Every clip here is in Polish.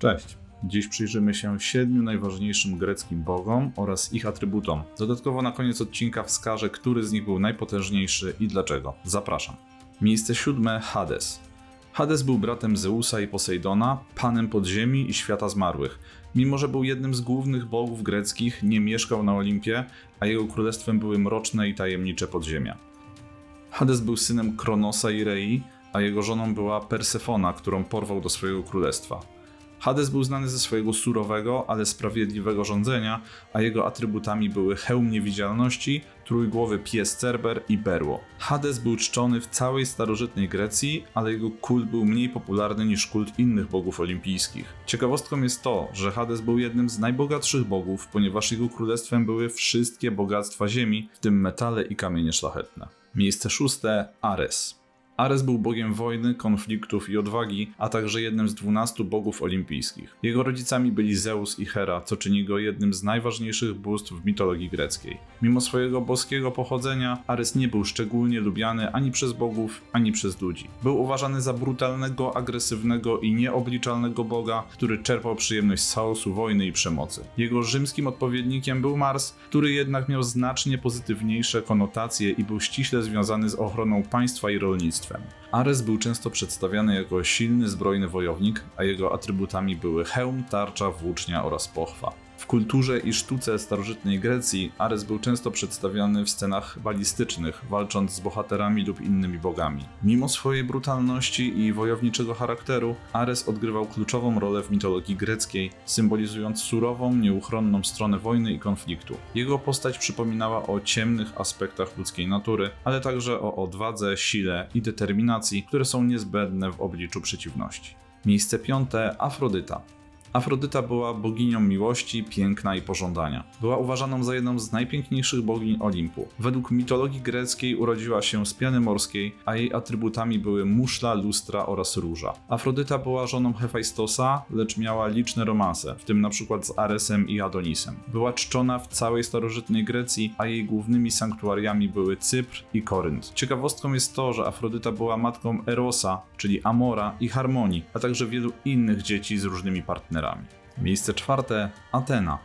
Cześć. Dziś przyjrzymy się siedmiu najważniejszym greckim bogom oraz ich atrybutom. Dodatkowo na koniec odcinka wskażę, który z nich był najpotężniejszy i dlaczego. Zapraszam. Miejsce siódme Hades. Hades był bratem Zeusa i Posejdona, panem podziemi i świata zmarłych. Mimo, że był jednym z głównych bogów greckich, nie mieszkał na Olimpie, a jego królestwem były mroczne i tajemnicze podziemia. Hades był synem Kronosa i Rei, a jego żoną była Persefona, którą porwał do swojego królestwa. Hades był znany ze swojego surowego, ale sprawiedliwego rządzenia, a jego atrybutami były hełm niewidzialności, trójgłowy pies Cerber i berło. Hades był czczony w całej starożytnej Grecji, ale jego kult był mniej popularny niż kult innych bogów olimpijskich. Ciekawostką jest to, że Hades był jednym z najbogatszych bogów, ponieważ jego królestwem były wszystkie bogactwa ziemi, w tym metale i kamienie szlachetne. Miejsce szóste Ares. Ares był bogiem wojny, konfliktów i odwagi, a także jednym z dwunastu bogów olimpijskich. Jego rodzicami byli Zeus i Hera, co czyni go jednym z najważniejszych bóstw w mitologii greckiej. Mimo swojego boskiego pochodzenia, Ares nie był szczególnie lubiany ani przez bogów, ani przez ludzi. Był uważany za brutalnego, agresywnego i nieobliczalnego boga, który czerpał przyjemność z chaosu, wojny i przemocy. Jego rzymskim odpowiednikiem był Mars, który jednak miał znacznie pozytywniejsze konotacje i był ściśle związany z ochroną państwa i Ares był często przedstawiany jako silny, zbrojny wojownik, a jego atrybutami były hełm, tarcza, włócznia oraz pochwa. W kulturze i sztuce starożytnej Grecji Ares był często przedstawiany w scenach balistycznych, walcząc z bohaterami lub innymi bogami. Mimo swojej brutalności i wojowniczego charakteru, Ares odgrywał kluczową rolę w mitologii greckiej, symbolizując surową, nieuchronną stronę wojny i konfliktu. Jego postać przypominała o ciemnych aspektach ludzkiej natury, ale także o odwadze, sile i determinacji, które są niezbędne w obliczu przeciwności. Miejsce piąte Afrodyta. Afrodyta była boginią miłości, piękna i pożądania. Była uważaną za jedną z najpiękniejszych bogiń Olimpu. Według mitologii greckiej urodziła się z piany morskiej, a jej atrybutami były muszla, lustra oraz róża. Afrodyta była żoną Hefajstosa, lecz miała liczne romanse, w tym np. z Aresem i Adonisem. Była czczona w całej starożytnej Grecji, a jej głównymi sanktuariami były Cypr i Korynt. Ciekawostką jest to, że Afrodyta była matką Erosa, czyli Amora i Harmonii, a także wielu innych dzieci z różnymi partnerami. Miejsce czwarte Atena.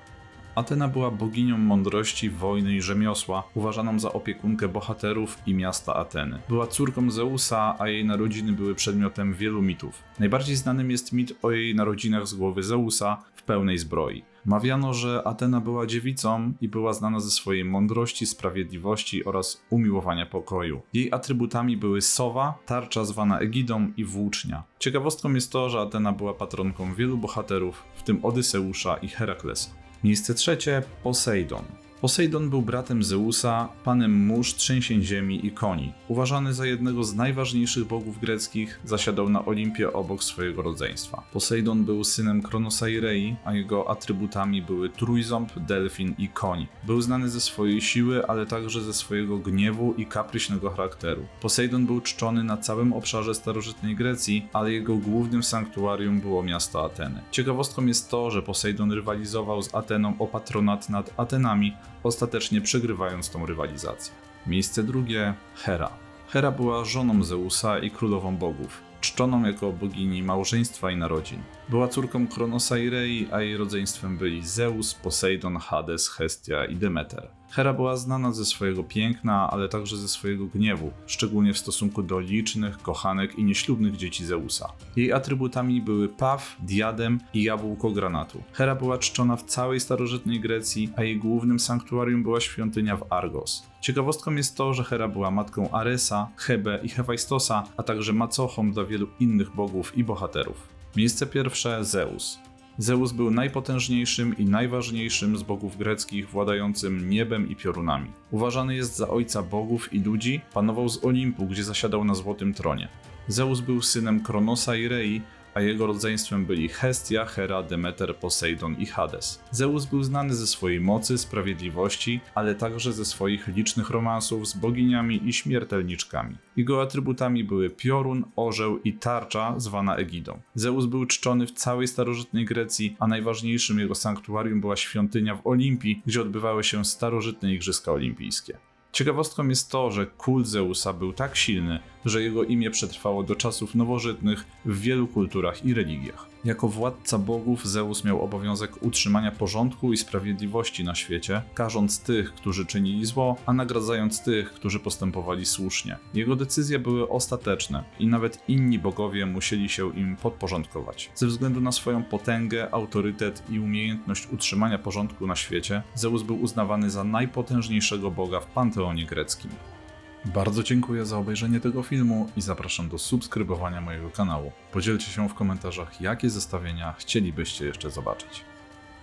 Atena była boginią mądrości, wojny i rzemiosła, uważaną za opiekunkę bohaterów i miasta Ateny. Była córką Zeusa, a jej narodziny były przedmiotem wielu mitów. Najbardziej znanym jest mit o jej narodzinach z głowy Zeusa w pełnej zbroi. Mawiano, że Atena była dziewicą i była znana ze swojej mądrości, sprawiedliwości oraz umiłowania pokoju. Jej atrybutami były sowa, tarcza zwana Egidą i włócznia. Ciekawostką jest to, że Atena była patronką wielu bohaterów, w tym Odyseusza i Heraklesa. Miejsce trzecie Posejdon. Posejdon był bratem Zeusa, panem mórz, trzęsień ziemi i koni. Uważany za jednego z najważniejszych bogów greckich, zasiadał na Olimpie obok swojego rodzeństwa. Posejdon był synem Kronosa i Rei, a jego atrybutami były trójząb, delfin i koń. Był znany ze swojej siły, ale także ze swojego gniewu i kapryśnego charakteru. Posejdon był czczony na całym obszarze starożytnej Grecji, ale jego głównym sanktuarium było miasto Ateny. Ciekawostką jest to, że Posejdon rywalizował z Ateną o patronat nad Atenami, ostatecznie przegrywając tą rywalizację. Miejsce drugie Hera. Hera była żoną Zeusa i królową bogów, czczoną jako bogini małżeństwa i narodzin. Była córką Kronosa i Rei, a jej rodzeństwem byli Zeus, Posejdon, Hades, Hestia i Demeter. Hera była znana ze swojego piękna, ale także ze swojego gniewu, szczególnie w stosunku do licznych, kochanek i nieślubnych dzieci Zeusa. Jej atrybutami były paw, diadem i jabłko granatu. Hera była czczona w całej starożytnej Grecji, a jej głównym sanktuarium była świątynia w Argos. Ciekawostką jest to, że Hera była matką Aresa, Hebe i Hefajstosa, a także macochą dla wielu innych bogów i bohaterów. Miejsce pierwsze Zeus. Zeus był najpotężniejszym i najważniejszym z bogów greckich władającym niebem i piorunami. Uważany jest za ojca bogów i ludzi, panował z Olimpu, gdzie zasiadał na złotym tronie. Zeus był synem Kronosa i Rei, a jego rodzeństwem byli Hestia, Hera, Demeter, Posejdon i Hades. Zeus był znany ze swojej mocy, sprawiedliwości, ale także ze swoich licznych romansów z boginiami i śmiertelniczkami. Jego atrybutami były piorun, orzeł i tarcza zwana Egidą. Zeus był czczony w całej starożytnej Grecji, a najważniejszym jego sanktuarium była świątynia w Olimpii, gdzie odbywały się starożytne igrzyska olimpijskie. Ciekawostką jest to, że kult Zeusa był tak silny, że jego imię przetrwało do czasów nowożytnych w wielu kulturach i religiach. Jako władca bogów Zeus miał obowiązek utrzymania porządku i sprawiedliwości na świecie, karząc tych, którzy czynili zło, a nagradzając tych, którzy postępowali słusznie. Jego decyzje były ostateczne i nawet inni bogowie musieli się im podporządkować. Ze względu na swoją potęgę, autorytet i umiejętność utrzymania porządku na świecie, Zeus był uznawany za najpotężniejszego boga w panteonie greckim. Bardzo dziękuję za obejrzenie tego filmu i zapraszam do subskrybowania mojego kanału. Podzielcie się w komentarzach, jakie zestawienia chcielibyście jeszcze zobaczyć.